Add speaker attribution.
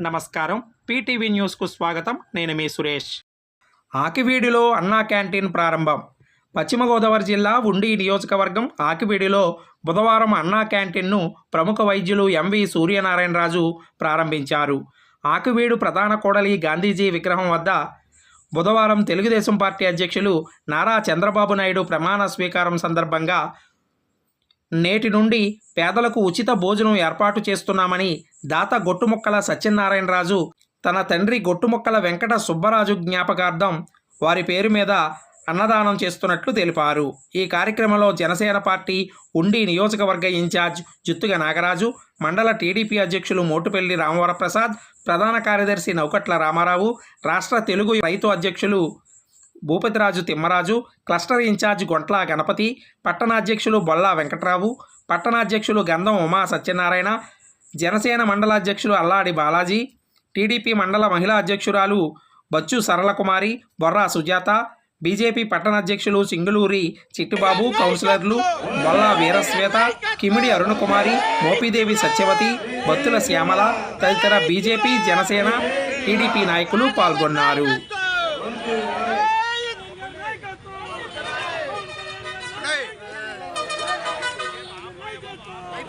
Speaker 1: నమస్కారం. పీటీవీ న్యూస్కు స్వాగతం. నేను మీ సురేష్. ఆకివీడిలో అన్నా క్యాంటీన్ ప్రారంభం. పశ్చిమ గోదావరి జిల్లా ఉండి నియోజకవర్గం ఆకివీడిలో బుధవారం అన్నా క్యాంటీన్ను ప్రముఖ వైద్యులు ఎంవి సూర్యనారాయణరాజు ప్రారంభించారు. ఆకివీడు ప్రధాన కోడలి గాంధీజీ విగ్రహం వద్ద బుధవారం తెలుగుదేశం పార్టీ అధ్యక్షులు నారా చంద్రబాబు నాయుడు ప్రమాణ స్వీకారం సందర్భంగా నేటి నుండి పేదలకు ఉచిత భోజనం ఏర్పాటు చేస్తున్నామని దాత గొట్టుముక్కల సత్యనారాయణరాజు తన తండ్రి గొట్టుముక్కల వెంకట సుబ్బరాజు జ్ఞాపకార్థం వారి పేరు మీద అన్నదానం చేస్తున్నట్లు తెలిపారు. ఈ కార్యక్రమంలో జనసేన పార్టీ ఉండి నియోజకవర్గ ఇన్ఛార్జ్ జుత్తుగ నాగరాజు మండల టీడీపీ అధ్యక్షులు మోటుపల్లి రామవరప్రసాద్ ప్రధాన కార్యదర్శి నౌకట్ల రామారావు రాష్ట్ర తెలుగు రైతు అధ్యక్షులు భూపతిరాజు తిమ్మరాజు క్లస్టర్ ఇన్ఛార్జ్ గొంట్ల గణపతి పట్టణాధ్యక్షులు బొల్లా వెంకట్రావు పట్టణాధ్యక్షులు గంధం ఉమా సత్యనారాయణ జనసేన మండలాధ్యక్షులు అల్లాడి బాలాజీ టీడీపీ మండల మహిళా అధ్యక్షురాలు బచ్చు సరళకుమారి బొర్రా సుజాత బీజేపీ పట్టణాధ్యక్షులు సింగులూరి చిట్టుబాబు కౌన్సిలర్లు బొల్లా వీరశ్వేత కిమిడి అరుణకుమారి మోపిదేవి సత్యవతి బత్తుల శ్యామల తదితర బీజేపీ జనసేన టీడీపీ నాయకులు పాల్గొన్నారు.